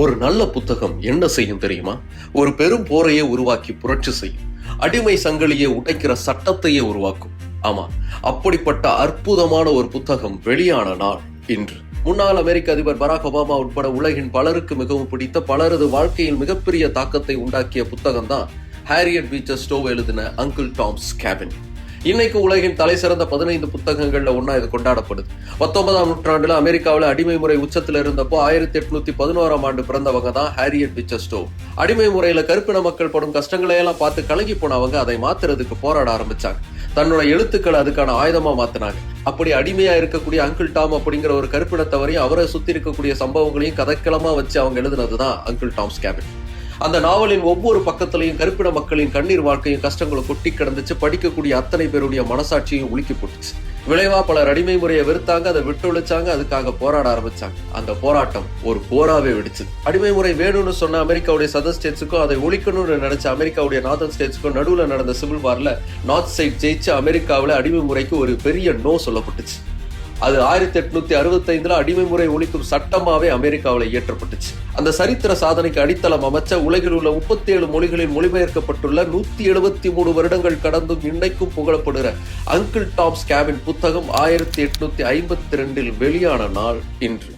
ஒரு நல்ல புத்தகம் என்ன செய்யும் தெரியுமா? ஒரு பெரும் போரையே உருவாக்கி புரட்சி செய்யும். அடிமை சங்கிலியை உடைக்கிற சட்டத்தையே உருவாக்கும். ஆமா அப்படிப்பட்ட அற்புதமான ஒரு புத்தகம் வெளியான நாள் இன்று. முன்னாள் அமெரிக்க அதிபர் பராக் ஒபாமா உட்பட உலகின் பலருக்கு மிகவும் பிடித்த பலரது வாழ்க்கையில் மிகப்பெரிய தாக்கத்தை உண்டாக்கிய புத்தகம் தான் ஹாரியட் பீச்சர் ஸ்டோவ் எழுதின அங்கிள் டாம்ஸ் கேபின் இன்னைக்கு உலகின் தலை சிறந்த பதினைந்து புத்தகங்கள்ல ஒன்னா இது கொண்டாடப்படுது. பத்தொன்பதாம் நூற்றாண்டுல அமெரிக்காவில் அடிமை முறை உச்சத்துல இருந்தப்போ ஆயிரத்தி எட்நூத்தி பதினோராம் ஆண்டு பிறந்தவங்க தான் ஹாரியட் பிச்சஸ்டோ அடிமை முறையில கருப்பின மக்கள் படும் கஷ்டங்களை எல்லாம் பார்த்து கலங்கி போனவங்க அதை மாத்துறதுக்கு போராட ஆரம்பிச்சாங்க. தன்னோட எழுத்துக்களை அதுக்கான ஆயுதமா மாத்தினாங்க. அப்படி அடிமையா இருக்கக்கூடிய அங்கிள் டாம் அப்படிங்கிற ஒரு கருப்பினத்தவரையும் அவரை சுத்தி இருக்கக்கூடிய சம்பவங்களையும் கதைக்களமா வச்சு அவங்க எழுதுனதுதான் அங்கிள் டாம்ஸ் கேபின் அந்த நாவலின் ஒவ்வொரு பக்கத்திலையும் கருப்பின மக்களின் கண்ணீர் வாழ்க்கையும் கஷ்டங்களும் கொட்டி கிடந்துச்சு. படிக்கக்கூடிய அத்தனை பேருடைய மனசாட்சியும் உலுக்கி போட்டுச்சு. விளைவா பலர் அடிமை முறையை வெறுத்தாங்க அதை விட்டொழிச்சாங்க அதுக்காக போராட ஆரம்பிச்சாங்க. அந்த போராட்டம் ஒரு போராவே வெடிச்சது. அடிமை முறை வேணும்னு சொன்ன அமெரிக்காவுடைய சதர் ஸ்டேட்ஸுக்கும் அதை ஒழிக்கணும்னு நினைச்ச அமெரிக்காவுடைய நார்தன் ஸ்டேட்ஸுக்கும் நடுவில் நடந்த சிவில் வார்ல நார்த் சைட் ஜெயிச்சு அமெரிக்காவில் அடிமை முறைக்கு ஒரு பெரிய நோ சொல்லப்பட்டுச்சு. அது ஆயிரத்தி எட்நூத்தி அறுபத்தைந்துல அடிமை முறை ஒழிக்கும் சட்டமாவே அமெரிக்காவில் இயற்றப்பட்டுச்சு. அந்த சரித்திர சாதனைக்கு அடித்தளம் அமைச்ச உலகில் உள்ள முப்பத்தி ஏழு மொழிகளில் மொழிபெயர்க்கப்பட்டுள்ள நூத்தி எழுபத்தி மூணு வருடங்கள் கடந்தும் இன்னைக்கும் புகழப்படுகிற அங்கிள் டாப்ஸ் கேபின் புத்தகம் ஆயிரத்தி எட்நூத்தி ஐம்பத்தி ரெண்டில் வெளியான நாள் இன்று.